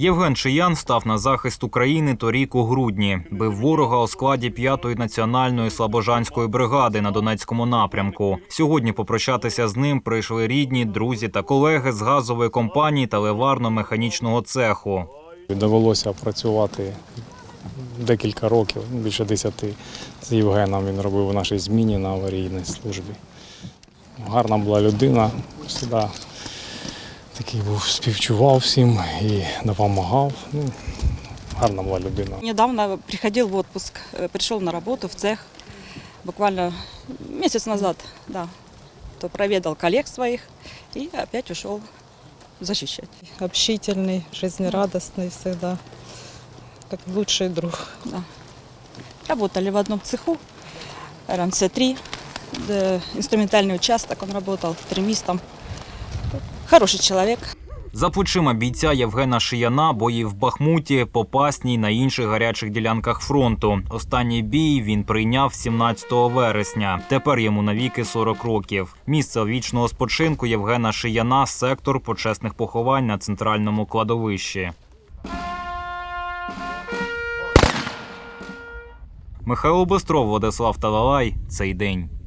Євген Шиян став на захист України торік у грудні. Бив ворога у складі 5-ї національної слабожанської бригади на Донецькому напрямку. Сьогодні попрощатися з ним прийшли рідні, друзі та колеги з газової компанії та ливарно-механічного цеху. Довелося працювати декілька років, більше десяти. З Євгеном він робив у нашій зміні на аварійній службі. Гарна була людина, завжди такий був, співчував всім і допомагав. Ну, гарна була людина. Недавно приходил в отпуск, э, пришел на работу в цех, буквально месяц назад, да, то проведал коллег своих и опять ушел защищать. общительный, жизнерадостный всегда, как лучший друг. Да. Работали в одном цеху, РМЦ-3, да, инструментальный участок, он работал термистом. Хороший человек. За плечима бійця Євгена Шияна бої в Бахмуті, Попасній на інших гарячих ділянках фронту. Останній бій він прийняв 17 вересня. Тепер йому навіки 40 років. Місце вічного спочинку Євгена Шияна сектор почесних поховань на центральному кладовищі. Михайло Бестров, Владислав Талалай. Цей день.